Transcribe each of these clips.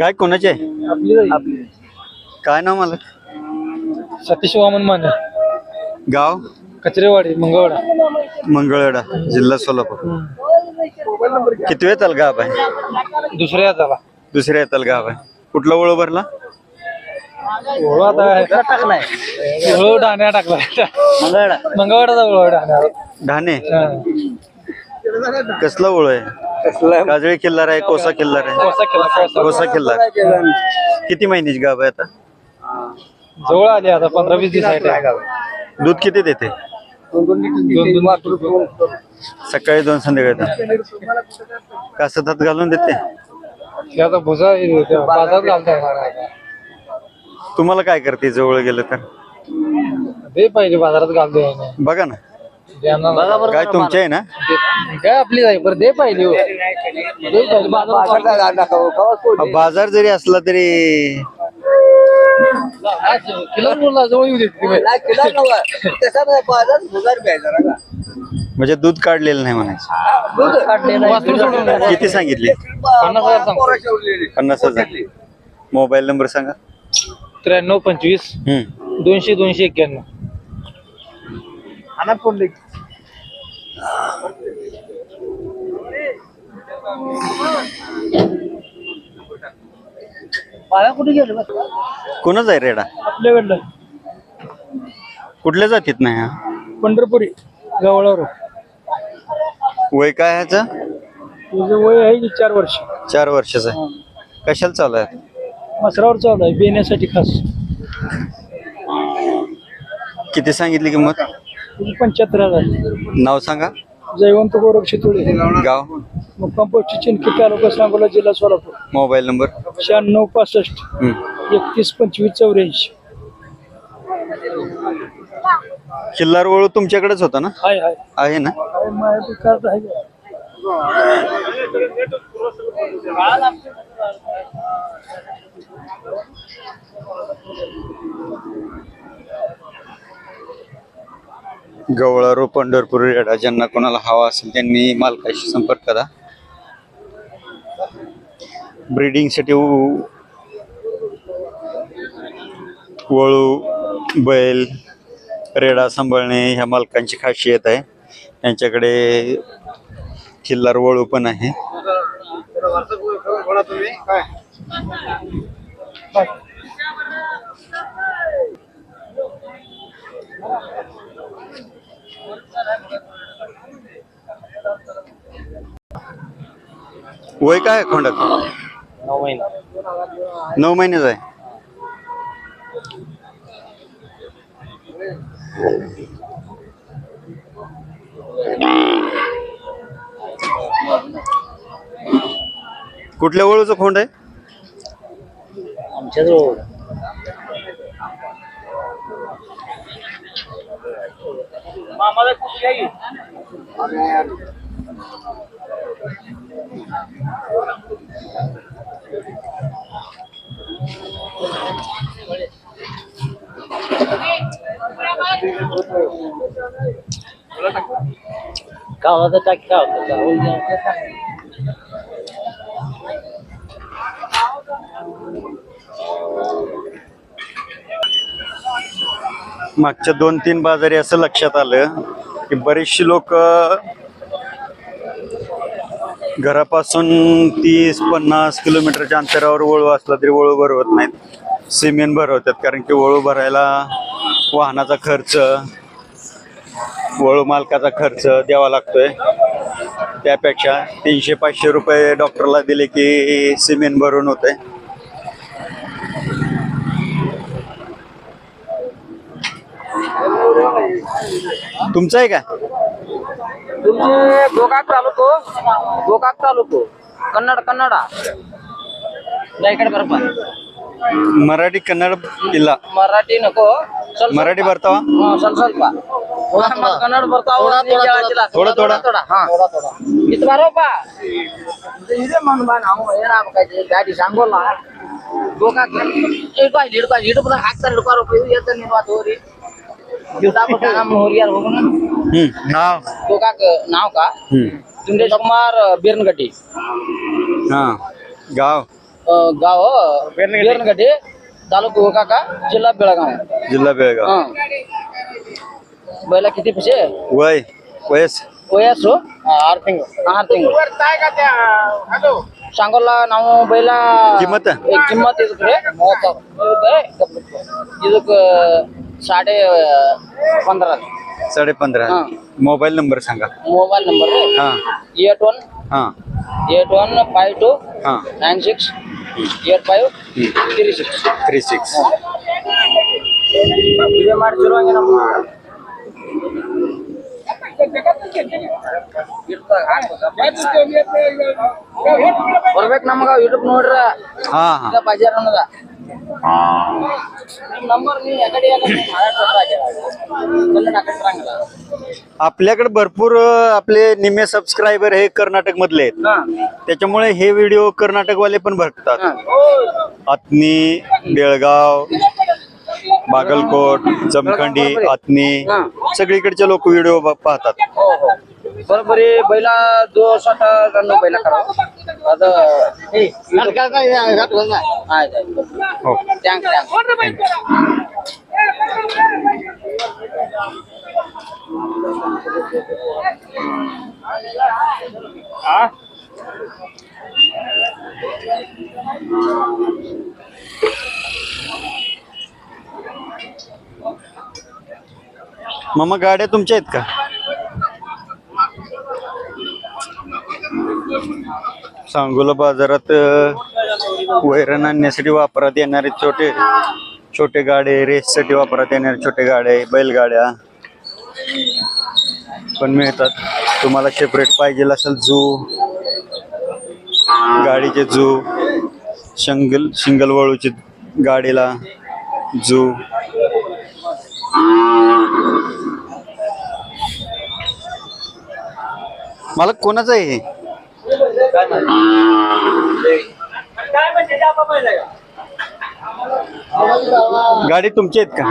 गाय कोणाची? आहे आपली. काय नाव मला सतीश वामन माने. गाव? कचरेवाडी मंगळवाडा. मंगळवेढा जिल्हा सोलापूर. किती वेळ गाव आहे दुसऱ्या याचा दुसऱ्या येताल गाव आहे कुठला भरला? ओळू आता टाकलाय. ओळू डाण्या टाकलाय. मंगळवाडाचा ओळू डाण्या ढाणे? हा. कसला ओळ आहे? काजळी किल्लार आहे कोसा किल्लार आहे. कोसा केला कोसा कोसा किल्लार. किती महिन्याची गाव आहे आता? जवळ आली आता पंधरा वीस दिवस दूध किती देते? सकाळी दोन संध्याकाळी दोन. कासतात घालून देते? ते आता बाजारात. तुम्हाला काय करते? जवळ गेलं तर? दे पाहिजे बाजारात घालता. बघा ना. काय तुमचे आहे ना? काय आपली जाई बरं दे पाहिजे हो. दे पाहिजे बाजारात हा, बाजार जरी असला तरी. किलो बोलला जवळ येऊ देते म्हणजे दूध काढलेलं नाही म्हणायचं. वासरू सोडून द्या. किती सांगितले? पन्नास हजार पन्नास हजार मोबाईल नंबर सांगा. त्र्याण्णव पंचवीस. हम्म. दोनशे दोनशे एक्क्याण्णव. कुठे गेले कोणाच आहे रेडा? आपल्याकडलं कुठल्या जातीत नाही हा? पंढरपुरी गवळावर वय काय ह्याचं तुझं वय आहे की चार वर्ष? चार वर्षाचं आहे. कशाला चालू आहे? मसरावर चालू आहे बेण्यासाठी खास. किती सांगितली किंमत? पंच्याहत्तर हजार नाव सांगा. जयवंत गोरख शितोळे. गाव? मुक्काम पोस्ट चिंकी तालुका सांगोला जिल्हा सोलापूर. Mobile number? शहाण्णव पासष्ट हम्म. एकतीस पंचवीस चौऱ्याऐंशी. किल्लार वळू तुमच्याकडेच होता ना? हाय हाय. आहे ना? हाय माझ्या कार्ड आहे का? गवळारो पंढरपूर रेडा ज्यांना कोणाला हवा असेल त्यांनी मालकाशी संपर्क करा. ब्रीडिंगसाठी वळू बैल रेडा सांभाळणे ह्या मालकांची खासियत आहे. त्यांच्याकडे किल्लार वळू पण आहे. वय काय आहे खोंडात? नऊ महिना. नऊ महिन्याचं आहे. कुठल्या वळूचं खोंड आहे? आमच्या जवळ गावाचा टाकी काय मागच्या दोन तीन बाजारी असं लक्षात आलं की बरेचशी लोक घरापासून तीस पन्नास किलोमीटरच्या अंतरावर वळू असला तरी वळू भरवत नाहीत. सिमेंट भरवतात कारण की वळू भरायला वाहनाचा खर्च वळू मालकाचा खर्च द्यावा लागतोय. त्यापेक्षा तीनशे पाचशे रुपये डॉक्टरला दिले की सिमेंट भरून होते तुमचं आहे का? ಗೋಕಾಕ್ ತಾಲೂಕು ಗೋಕಾಕ್ ತಾಲೂಕು ಕನ್ನಡ ಕನ್ನಡ ಬರಪ್ಪ ಮರಾಠಿ ಕನ್ನಡ ಇಲ್ಲ ಮರಾಠಿ ನಕೋ ಸ್ವಲ್ಪ ಮರಾಠಿ ಬರ್ತಾವ ಸ್ವಲ್ಪ ಸ್ವಲ್ಪ ಕನ್ನಡ ಬರ್ತಾವ ನೀನ್ ಕೇಳಾತಿಲ್ಲ. ಬರೋಪ್ಪ ಬಾ ಗೋಕಾಕ್ ಹಿಡ್ಕೊ ಇಲ್ಲಿ ಹಿಡ್ಕೊ ಇಲ್ಲಿ ಹಾಕ್ತಾರೆ ಹಿಡ್ಕೊರಪ್ಪ ಇದು ನಮ್ಮ ಹೋಗೋಣ ಹ್ಮ್ ನಾವ್ ಗೋಕಾಕ್ नाव का हम्म जुंडेश कुमार बिरनगड्डी हा गाव अं, गाव बिरनगड्डी तालुका गोकाका जिल्हा बेळगाव जिल्हा बेळगाव हा बैला किती पैसे वय वयस ವಯಸ್ಸು ಆರು ತಿಂಗಳು ಆರು ತಿಂಗಳು सांगोला ನಾವು ಬೈಲ ಕಿಮ್ಮತ್ತ? ಏ, ಕಿಮ್ಮತ್ ಇದಕ್ಕೆ ಇದಕ್ಕೆ साडे पंधरा साडे पंधरा हा. मोबाईल नंबर सांगा मोबाईल नंबर हा एट वन हा एट वन फाईव्ह टू हा nine six eight five three six three six ಇದೇ ಮಾಡಿ ಚಲುವಂಗೆ ನಮ್ಮ ಬರ್ಬೇಕು ನಮಗ ಯೂಟ್ಯೂಬ್ ನೋಡ್ರ हा हा ಈಗ ಬಜಾರ್ ಅನ್ನೋದ आपल्याकडे भरपूर आपले निम्मे सबस्क्रायबर हे कर्नाटक मधले आहेत त्याच्यामुळे हे व्हिडिओ कर्नाटकवाले पण बघतात. आत्नी बेळगाव बागलकोट जमखंडी आत्नी. सगळीकडचे लोक व्हिडिओ पाहतात. हो. बरोबर बैला जो स्वतः बैला करावा आता गाड्या तुमच्या आहेत का? सांगोला बाजारात वैरण आणण्यासाठी वापरात येणारे छोटे छोटे गाडे रेससाठी वापरात येणारे छोटे गाडे बैलगाड्या. पण मिळतात. तुम्हाला सेपरेट पाहिजे असेल जू गाडीचे जू शंगल सिंगल वळूची गाडीला जू. मला कोणाचं आहे गाडी तुमची आहेत का?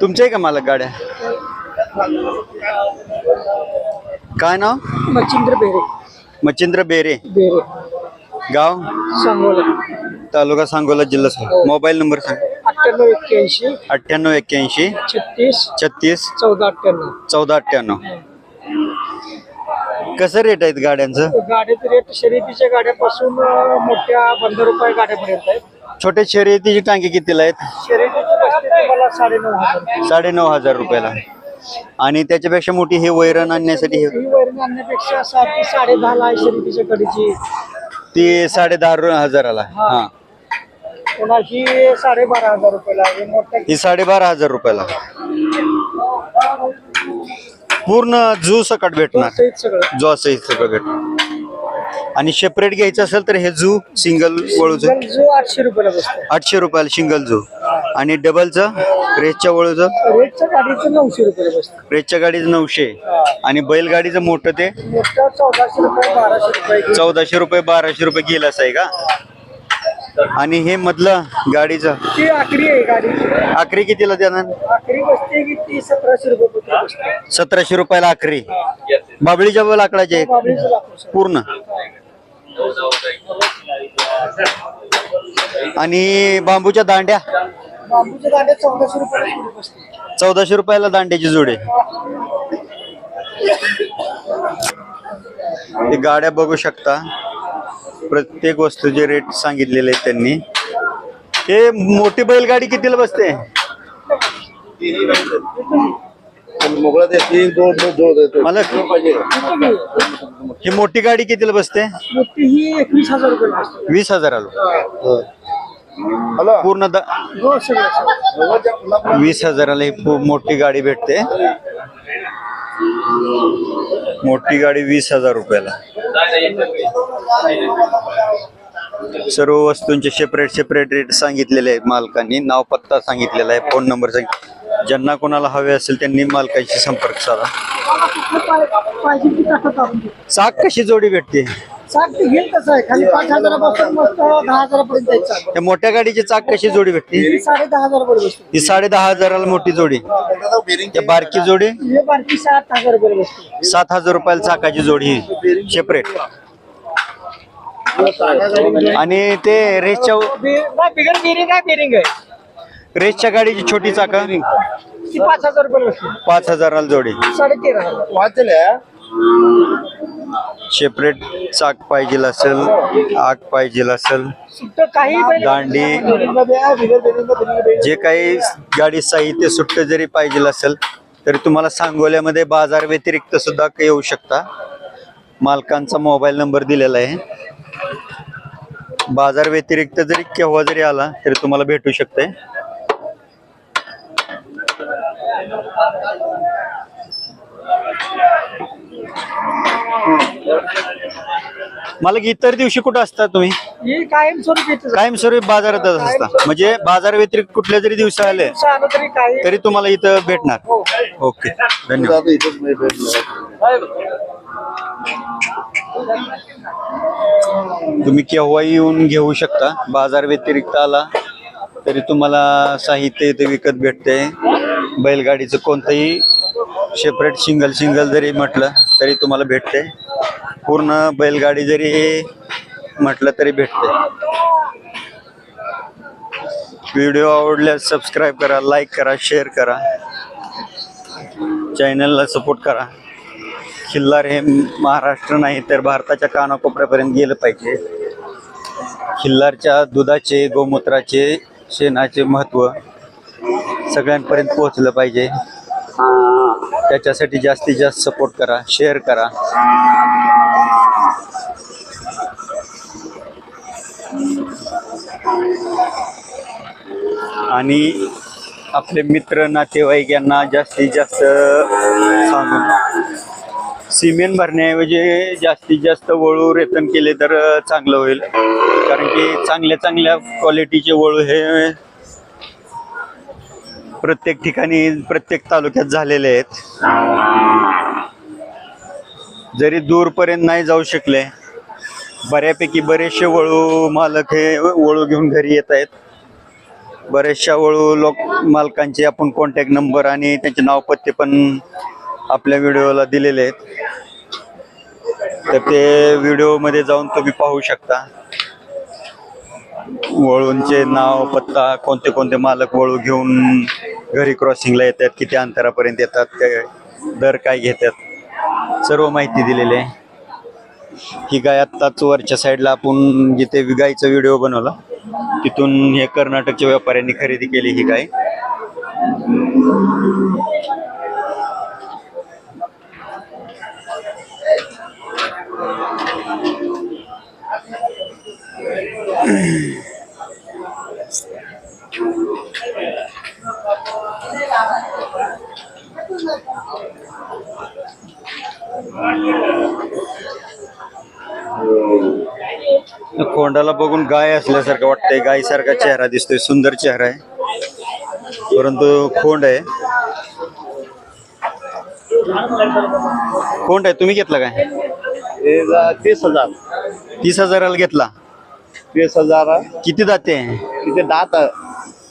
तुमच्या का मालक गाड्या? काय नाव? मच्छिंद्र बेरे. मच्छिंद्र बेरे. बेरे. गाव? सांगोला. तालुका सांगोला जिल्हा सांग मोबाईल नंबर सांग. अठ्ठ्याण्णव एक्क्याऐंशी. अठ्ठ्याण्णव एक्क्याऐंशी. छत्तीस. छत्तीस. चौदा अठ्ठ्याण्णव. चौदा अठ्ठ्याण्णव. कसं रेट आहेत गाड्यांचं? गाड्याचे रेट शर्यतीच्या गाड्यापासून अं, मोठ्या बंद रुपये गाड्यापर्यंत आहेत. छोटे शर्यतीची टांगे कितीला आहेत? शर्यतीची बसते तुम्हाला साडेनऊ हजार. साडेनऊ हजार रुपयाला. आणि त्याच्यापेक्षा मोठी हे वैरण आणण्यासाठी हे ही वैरण आणण्यापेक्षा सात ते साडे दहा ला आहे शर्यतीच्या कडीची. ती साडे दहा हजाराला हा. पुन्हा ही साडेबारा हजार रुपयाला आहे? मोठ्या ही साडेबारा हजार रुपयाला. पूर्ण जू सकट भेटणार. सहित सगळं. जो असं सगळं भेटणार. आणि सेपरेट घ्यायचं असेल तर हे जू सिंगल वळूचं जो. आठशे रुपयाला बसतो आठशे रुपयाला सिंगल जू. आणि डबलचं रेसच्या वळूचं रेटच्या गाडीचं नऊशे रुपयाला बसतं रेसच्या गाडीचं नऊशे. आणि बैलगाडीचं मोठं ते मोठं चौदाशे रुपये बाराशे रुपये चौदाशे रुपये बाराशे रुपये गेलं असं आहे का? आणि हे मधलं गाडीचं. ती आखरी आहे गाडी. आखरी कितीला देणार? आखरी बसते की ती सतराशे रुपये बसते. सतराशे रुपयाला आखरी. बाबळीच्या लाकडाचे आहेत. पूर्ण. आणि बांबूच्या दांड्या? चौदाशे रुपयाला दांड्याची जोडे. हे गाड्या बघू शकता. प्रत्येक वस्तूचे रेट सांगितलेले आहेत त्यांनी. हे मोठी बैलगाडी कितीला बसते? मला ही मोठी गाडी कितीला बसते? मोठी ही एकवीस हजार रुपये बसते. वीस हजार आलो हॅलो. पूर्ण द- हो सगळं वीस हजाराला ही पू- मोठी गाडी भेटते. मोठी गाडी वीस हजार रुपयाला. सर्व वस्तूंचे सेपरेट सेपरेट रेट सांगितलेले आहेत मालकांनी. नाव पत्ता सांगितलेला आहे. फोन नंबर सांगितले ज्यांना कोणाला हवे असेल त्यांनी मालकांशी संपर्क साधा. चाक कशी जोडी भेटते. त्या मोठ्या गाडीची चाक कशी जोडी भेटते? ही साडे दहा हजाराला मोठी जोडी. त्या बारकी जोडी? बारकी सात हजार रुपयाला चाकाची जोडी ही. सेपरेट आणि ते रेसच्या बिगर बेरिंग आहे बेरिंग आहे. रेसच्या गाडीची छोटी चाका. ती पाच हजार रुपये पाच हजाराला जोडी. हजार. वाचल्या सेपरेट चाक पाहिजे असेल आग पाहिजे असेल सुट्ट काही पण- दांडी जे काही गाडी साहित्य सुट्ट जरी पाहिजे असेल तरी तुम्हाला सांगोल्यामध्ये बाजार व्यतिरिक्त सुद्धा येऊ शकता. मालकांचा मोबाईल नंबर दिलेला आहे. बाजार व्यतिरिक्त जरी केव्हा जरी आला तरी तुम्हाला भेटू शकते मला इतर दिवशी कुठं असता तुम्ही? ही कायमस्वरूपी. कायमस्वरूपी बाजारातच असता. म्हणजे बाजार व्यतिरिक्त कुठल्या जरी दिवशी आले दिवसा आलं तरी काही तरी तुम्हाला इथं भेटणार. ओके धन्यवाद. इथेच भेटलं तुम्ही केव्हाही येऊन घेऊ शकता? बाजार व्यतिरिक्त आला तरी तुम्हाला साहित्य इथे विकत भेटते. बैलगाडीचं कोणतंही सेपरेट सिंगल सिंगल जरी म्हटलं तरी तुम्हाला भेटते. पूर्ण बैलगाडी जरी म्हटलं तरी भेटते. व्हिडिओ आवडल्यास सबस्क्राईब करा लाईक करा शेअर करा. चॅनलला सपोर्ट करा. खिल्लार हे महाराष्ट्र नाही तर भारताच्या कानाकोपऱ्यापर्यंत गेलं पाहिजे. खिल्लारच्या दुधाचे गोमूत्राचे शेणाचे महत्त्व सगळ्यांपर्यंत पोहोचलं पाहिजे. त्याच्यासाठी जास्तीत जास्त सपोर्ट करा शेअर करा. आणि आपले मित्र नातेवाईक यांना जास्तीत जास्त सांगून. सिमेंट भरण्याऐवजी जास्तीत जास्त वळू रेतन केले तर चांगलं होईल. कारण की चांगल्या चांगल्या क्वालिटीचे वळू हे प्रत्येक ठिकाणी प्रत्येक तालुक्यात झालेले आहेत. जरी दूरपर्यंत नाही जाऊ शकले बऱ्यापैकी बरेचसे वळू मालक हे वळू घेऊन घरी येत आहेत. बरेचशा वळू लोक मालकांचे आपण कॉन्टॅक्ट नंबर आणि त्यांचे नाव पत्ते पण आपल्या व्हिडिओला दिलेले आहेत. तर ते व्हिडिओमध्ये जाऊन तुम्ही पाहू शकता. वळूंचे नाव पत्ता कोणते कोणते मालक वळू घेऊन घरी क्रॉसिंगला येतात किती अंतरापर्यंत येतात काय दर काय घेतात सर्व माहिती दिलेली आहे. ही गाय आत्ताच वरच्या साईडला आपण जिथे गायचा व्हिडिओ बनवला तिथून हे कर्नाटकच्या व्यापाऱ्यांनी खरेदी केली ही गाय. कोंडाला बघून गाय असल्यासारखं वाटतंय. गायसारखा चेहरा दिसतोय. सुंदर चेहरा आहे. परंतु खोंड आहे. खोंड आहे. तुम्ही घेतला काय? तीस हजार. तीस हजाराला घेतला. तीस हजार. किती दाते तिथे दात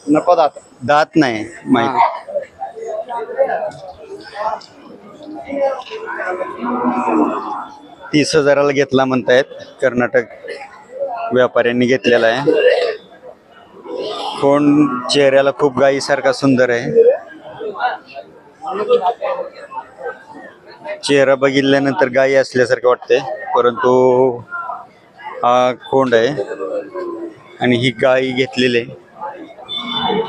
नको दात. दात नाही माहिती. तीस हजाराला घेतला म्हणतायत कर्नाटक व्यापाऱ्यांनी घेतलेला आहे. कोण चेहऱ्याला खूप गायीसारखा सुंदर आहे. चेहरा बघितल्यानंतर गायी असल्यासारखं वाटते परंतु हा कोंड आहे आणि ही गायी घेतलेली आहे.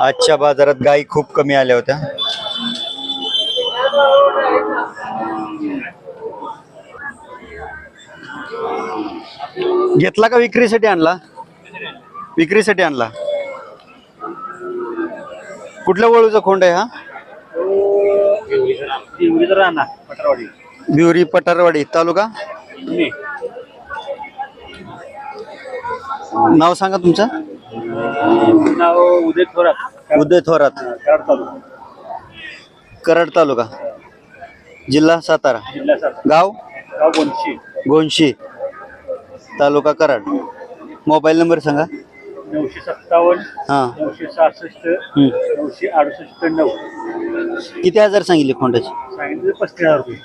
आजच्या बाजारात गायी खूप कमी आल्या होत्या. घेतला का विक्रीसाठी आणला? विक्रीसाठी आणला. कुठल्या वळूचा खोंड आहे हा? बिवरी पठारवाडी तालुका? नाव सांगा तुमचं. नाव उदय थोरात. उदय थोरात कराड तालुका. कराड तालुका जिल्हा सातारा. गाव? गोंशी गोंशी तालुका कराड. मोबाईल नंबर सांगा. नऊशे सत्तावन्न हां. नऊशे सहासष्ट हं. नऊशे अडुसष्ट नऊ. किती हजार सांगितले खोंडाचे? सांगितलं पस्तीस हजार रुपये.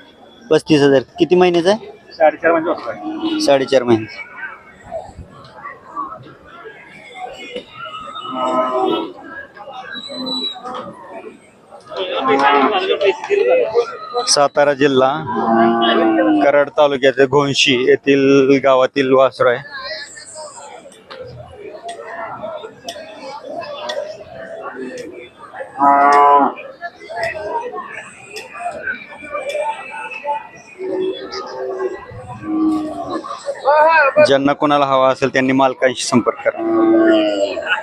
पस्तीस हजार. किती महिन्याचा आहे? साडेचार म्हणजे वाजता साडेचार महिने. सातारा जिल्हा कराड तालुक्याचे घोणशी येथील गावातील वासरू आहे. ज्यांना कोणाला हवा असेल त्यांनी मालकांशी संपर्क करा.